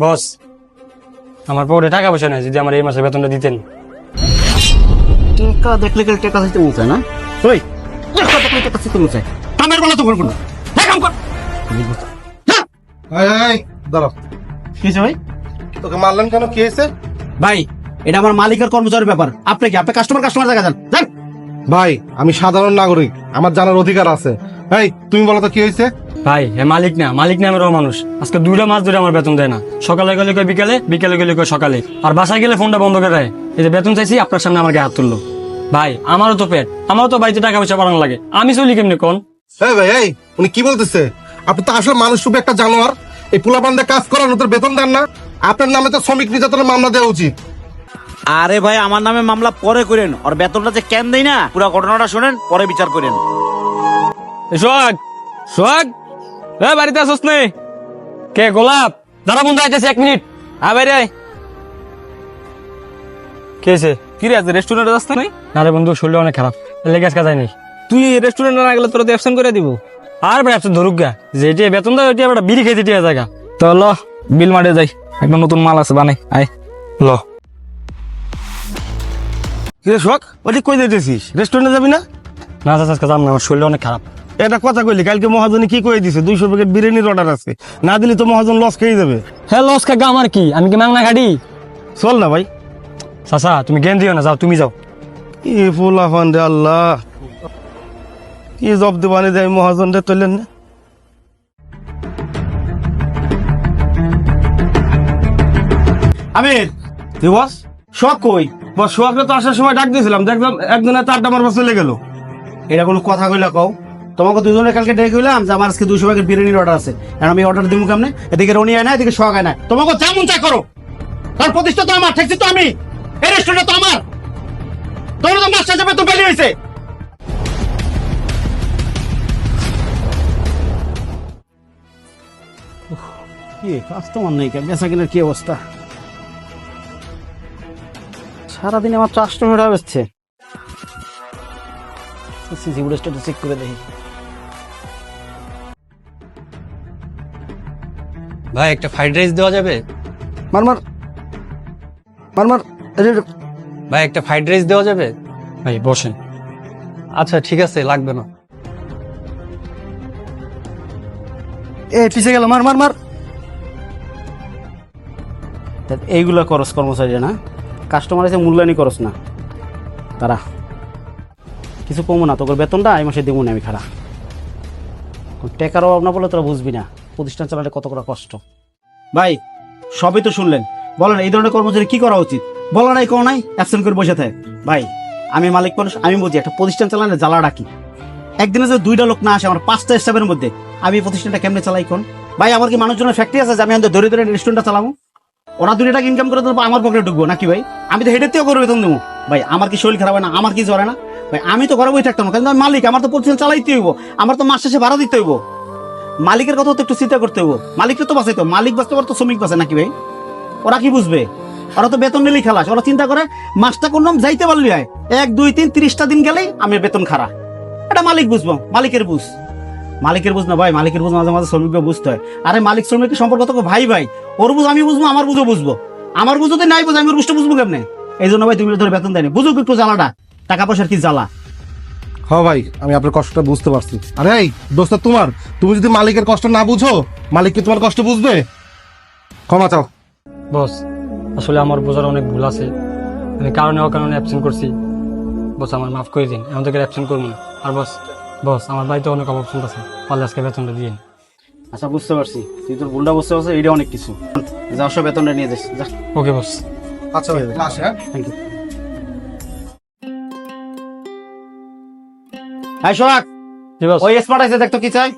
বস আমার পকেটে টাকা পয়সা নেই যদি আমার এই মাসের বেতনটা দিতেন। টেকা দেখলে গেলে টেকা দিতে মন চায় না? ওই। টেকা দেখলে টেকা দিতে মন চায়। কামের বেলা তো করব না। হ্যাঁ কাম কর। এই, এই, এই, দাঁড়াও। কি ভাই? তোকে মারলেন কেন? কি হয়েছে? ভাই এটা আমার মালিকের কর্মচারীর ব্যাপার। আপনি কি আপনি কাস্টমার কাস্টমার জায়গা যান। যান। ভাই আমি সাধারণ নাগরিক। আমার জানার অধিকার আছে। এই তুমি বলো তো কি হয়েছে? ভাই হে মালিক না মালিক নামেরও মানুষ। আজকে দুইটা মাস ধরে আমার বেতন দেয় না। সকালে গেলে কয় বিকালে বিকালে গেলে কয় সকালে। আর বাসায় গেলে ফোনটা বন্ধ করে দেয়। এই যে বেতন চাইছি আপনার সামনে আমার গায়ে হাত তুললো। ভাই আমারও তো পেট। আমারও তো বাড়িতে টাকা পয়সা বাড়ানো লাগে। আমি চলি কেমনি কোন? এই ভাই এই উনি কি বলতেছে? আপনি তো আসলে মানুষ রূপে একটা জানোয়ার। এই পোলা বান্ধে কাজ করার ওদের বেতন দেন না। আপনার নামে তো শ্রমিক নির্যাতনের মামলা দেওয়া উচিত। আরে ভাই আমার নামে মামলা পরে করেন। আর বেতনটা যে কেন দেই না পুরো ঘটনাটা শুনেন পরে বিচার করেন। সোহাগ সোহাগ এ বাড়িতে আসোস নে। কে গোলাপ? দাঁড়া বন্ধু আইতেছে এক মিনিট। হ্যাঁ ভাই রে কে আছে কি রে আজ রেস্টুরেন্টে যাস নাই? না রে বন্ধু শরীর অনেক খারাপ। লেগে আজকে যায়নি তুই রেস্টুরেন্টে না গেলে তোর তো অ্যাবসেন্ট করে দিব। আর ভাই আপনি ধরুক গা। যে এটি বেতন দেয় ওইটি আবার বিড়ি খেতে টিয়া জায়গা। তো ল বিল মারে যাই। একটা নতুন মাল আছে বানাই। আয়। ল। কিরে শখ ওটি কই দিতেছিস রেস্টুরেন্টে যাবি না? না চাচা আজকে যাম না আমার শরীর অনেক খারাপ। এটা কথা কইলি কালকে মহাজনে কি কই দিছে? দুইশো প্যাকেট বিরিয়ানির অর্ডার আছে। না দিলে তো মহাজন লস খেয়ে যাবে। হ্যাঁ লস কাকা আমার কি? আমি কি মাংনা খাটি? চল না ভাই। চাচা তুমি জ্ঞান দিও না যাও তুমি যাও। কি ফুলা ফান রে আল্লাহ। কি জব দিবানি দেয় মহাজন রে তোলেন না। আমির তুই বস। শখ কই? বস শখকে তো আসার সময় ডাক দিয়েছিলাম। দেখলাম একজনে তার ডামার বস চলে গেল। এটা কোনো কথা কইলা কও? তোমাকে দুজনে কালকে ডেকে গেলাম যে আমার আজকে দুশো প্যাকেট বিরিয়ানির অর্ডার আছে। আর আমি অর্ডার দিব কেমনে? এদিকে রনি আয় না, এদিকে সোহাগ আয় না। তোমাকে যেমন চাই করো। কারণ প্রতিষ্ঠা তো আমার, ঠেকছি তো আমি। এই রেস্টুরেন্ট তো আমার। তোমার তো মাস্টার যাবে তো বেরিয়ে হয়েছে। কাস্টমার নেই কেন বেচা কিনার কি অবস্থা? সারাদিন আমার চারশো টাকা বেচছে সিসি চেক করে দেখি। ভাই একটা ফ্রাইড রাইস দেওয়া যাবে? মার মার মার মার ভাই একটা ফ্রাইড রাইস দেওয়া যাবে? ভাই বসেন। আচ্ছা ঠিক আছে লাগবে না। এ পিছে গেল মার মার মার। এইগুলা করস কর্মচারী না। কাস্টমার এসে মূল্যায়নই করস না। তারা কিছু কমো না তোর বেতনটা এই মাসে দেবো না আমি খারাপ টেকার অভাব না বলে তোরা বুঝবি না। প্রতিষ্ঠান চালাতে কত করা কষ্ট? ভাই, সবই তো শুনলেন। বলেন, এই ধরনের কর্মচারী কি করা উচিত? বলা নাই কোনো নাই অ্যাবসেন্ট করে বসে থাকে। ভাই, আমি মালিক মানুষ, আমি বুঝি, একটা প্রতিষ্ঠান চালানোর জ্বালা ডাকি। একদিনে যে দুইটা লোক না আসে, আমার পাঁচটা স্টাফের মধ্যে, আমি প্রতিষ্ঠানটা কেমনে চালাই কোন? ভাই, আমার কি মানুষজনের ফ্যাক্টরি আছে যে আমি আমাদের ধরে ধরে রেস্টুরেন্টটা চালাবো? ওরা দুই টাকা ইনকাম করে দেবো, আমার পকেটে ঢুকবো, নাকি ভাই? আমি তো হেঁটেতেও করে বেতন দেবো। ভাই, আমার কি শরীর খারাপ হয় না? আমার কি জ্বরে না? ভাই, আমি তো ঘরে বই থাকতাম কিন্তু আমি মালিক, আমার তো প্রতিষ্ঠান চালাইতে হইব। আমার তো মাস শেষে ভাড়া দিতে হইব। মালিকের কথা তো একটু চিন্তা করতে হইব। মালিককে তো বাঁচাইতো। মালিক বাঁচতে পারতো, শ্রমিক বাঁচে নাকি ভাই? ওরা কি বুঝবে? ওরা তো বেতন নিলেই খালাস। ওরা চিন্তা করে, মাসটা কোন যাইতে পারলি হয় এক, দুই, তিন, তিরিশটা দিন গেলেই আমি বেতন খারা। এটা মালিক বুঝব। মালিকের বুঝ। মালিকের বুঝ না ভাই, মালিকের বুঝ মাঝে মাঝে শ্রমিককে বুঝতে হয়। আরে মালিক শ্রমিকের সম্পর্ক তো ভাই ভাই। ওর বুঝ আমি বুঝব, আমার বুঝো বুঝব। আমার বুঝো তো নাই বুঝো, আমি ওর বুঝতে বুঝব কেমনে? এই জন্য ভাই তুমি ধরে বেতন দেয়নি। বুঝুক একটু জ্বালাটা। টাকা পয়সার কি জ্বালা? হ্যাঁ ভাই আমি আপনার কষ্টটা বুঝতে পারছি। আরে এই দোস্ত তোমার তুমি যদি মালিকের কষ্ট না বুঝো মালিক কি তোমার কষ্ট বুঝবে? ক্ষমা চাও। বস আসলে আমার বোঝার অনেক ভুল আছে। আমি কারণে অকারণে অ্যাবসেন্ট করছি। বস আমার মাফ করে দিন এমন থেকে অ্যাবসেন্ট করব না। আর বস বস আমার বাড়িতে অনেক অভাব আছে পারলে আজকে বেতনটা দিয়ে দিন। আচ্ছা বুঝতে পারছি। তুই তোর ভুলটা বুঝতে পারছিস এটা অনেক কিছু। যা সব বেতনটা নিয়ে যাস যা। ওকে বস। আচ্ছা ভাই আসে হ্যাঁ? থ্যাংক ইউ হ্যাঁ সোহাগ ওই স্মার্ট আছে দেখতো কি চাই?